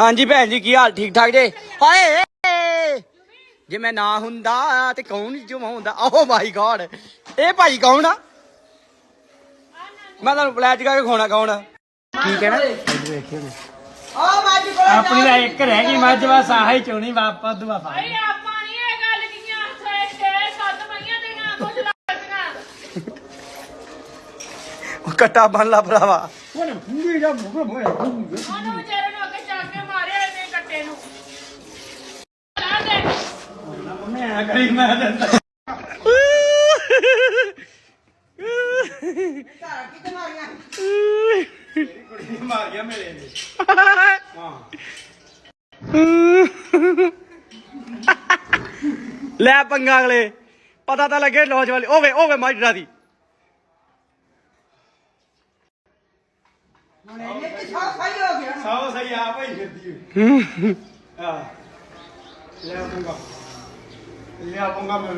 ਹਾਂਜੀ ਭੈਣ ਜੀ ਕੀ ਹਾਲ ਠੀਕ ਠਾਕ ਜੇ? ਹਾਏ ਜੇ ਮੈਂ ਨਾ ਹੁੰਦਾ ਤੇ ਕੌਣ ਜਮਾਉਂਦਾ? ਓ ਮਾਈ ਗॉड ਇਹ ਭਾਈ ਕੌਣ ਆ? ਮੈਂ ਤੁਹਾਨੂੰ ਪਲੈਟ ਕਰਕੇ ਖੋਣਾ ਕੌਣ ਆ? ਕੀ ਕਹਿਣਾ? ਆਪਣੀ ਦਾ ਇੱਕ ਰਹਿ ਗਈ ਮੱਝ ਬਸ ਆਹ ਹੀ ਚੋਣੀ ਵਾਪਸ ਦੁਆ ਪਾ ਭਾਈ ਆਪਾਂ ਨਹੀਂ ਇਹ ਗੱਲ ਕੀਆਂ ਛੇ ਛੇ ਸੱਤ ਮਈਆਂ ਦੇਣਾ ਕੁਝ ਲੱਗਦੀਆਂ ਉਹ ਕੱਟਾ ਬਣ ਲਾ ਭਰਾਵਾ। ਉਹਨੇ ਫੁੰਗੀ ਜਾ ਮੁਗਾ ਮੋਇਆ ਉਹਨੂੰ ਵਿਚਾਰੇ ਨੂੰ ਅੱਗੇ ਚੱਕ ਕੇ ਮਾਰਿਆ ਇਹਨੇ ਕੱਟੇ ਨੂੰ ਲਾ ਦੇ ਆ ਗਈ ਮੈਂ ਦਿੰਦਾ ਮਾਰੀਆਂ ਮੇਰੇ ਨੇ। ਲੈ ਪੰਗਾ ਅਗਲੇ। ਪਤਾ ਤਾਂ ਲੱਗੇ ਲੌਜ ਵਾਲੀ। ਓਵੇ ਓਵੇ ਮਾਜਰਾ ਦੀ। ਸਾਓ ਸਹੀ ਆ ਭਾਈ ਫਿਰਦੀ ਆ ਲੈ ਪੰਗਾ। ਲੈ ਪੰਗਾ ਮੈਂ